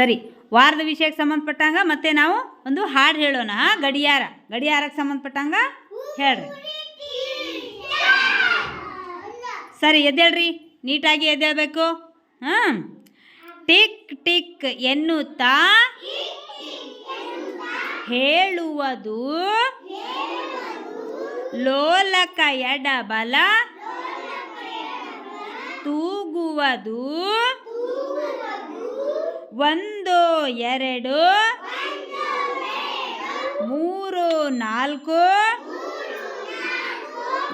ಸರಿ, ವಾರದ ವಿಷಯಕ್ಕೆ ಸಂಬಂಧಪಟ್ಟಂಗ ಮತ್ತೆ ನಾವು ಒಂದು ಹಾಡು ಹೇಳೋಣ? ಗಡಿಯಾರ. ಗಡಿಯಾರಕ್ಕೆ ಸಂಬಂಧಪಟ್ಟಂಗ ಹೇಳ್ರಿ. ಸರಿ, ಎದ್ದೇಳ್ರಿ. ನೀಟಾಗಿ ಎದ್ದೇಳಬೇಕು. ಹಾಂ ಟಿಕ್ ಟಿಕ್ ಎನ್ನುತ್ತಾ? ಹೇಳುವುದು? ಲೋಲಕ ಎಡಬಲ ತೂಗುವುದು? ಒಂದು, ಎರಡು, ಮೂರು, ನಾಲ್ಕು,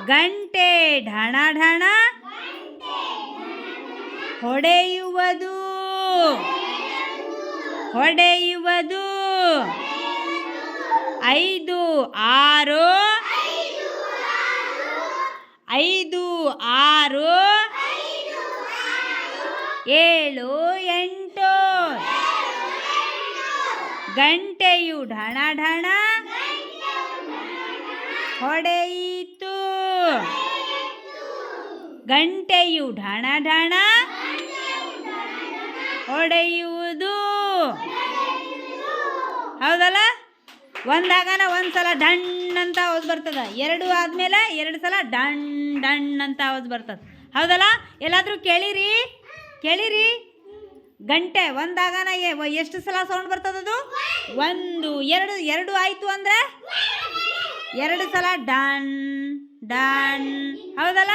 ಗಂಟೆ ಢಣ ಢಣ ಹೊಡೆಯುವುದು ಹೊಡೆಯುವುದು, ಐದು, ಆರು ಐದು, ಆರು, ಏಳು, ಎಂಟು ಗಂಟೆಯು ಢಣ ಢಣ ಹೊಡೆಯಿತು. ಗಂಟೆಯು ಢಣ ಢಣ ಹೊಡೆಯುವುದು. ಹೌದಲ್ಲ? ಒಂದಾಗನ ಒಂದು ಸಲ ಡಣ್ ಅಂತ ಅವಾಜ್ ಬರ್ತದ. ಎರಡು ಆದಮೇಲೆ ಎರಡು ಸಲ ಡಣ್ ಡಣ್ ಅಂತ ಅವಾಜ್ ಬರ್ತದ. ಹೌದಲ್ಲ? ಎಲ್ಲಾದರೂ ಕೇಳಿರಿ? ಕೇಳಿರಿ? ಗಂಟೆ ಒಂದಾಗನ ಎಷ್ಟು ಸಲ ಸೌಂಡ್ ಬರ್ತದದು? ಒಂದು ಎರಡು ಎರಡು ಆಯಿತು ಅಂದರೆ? ಎರಡು ಸಲ ಡನ್ ಡನ್. ಹೌದಲ್ಲ.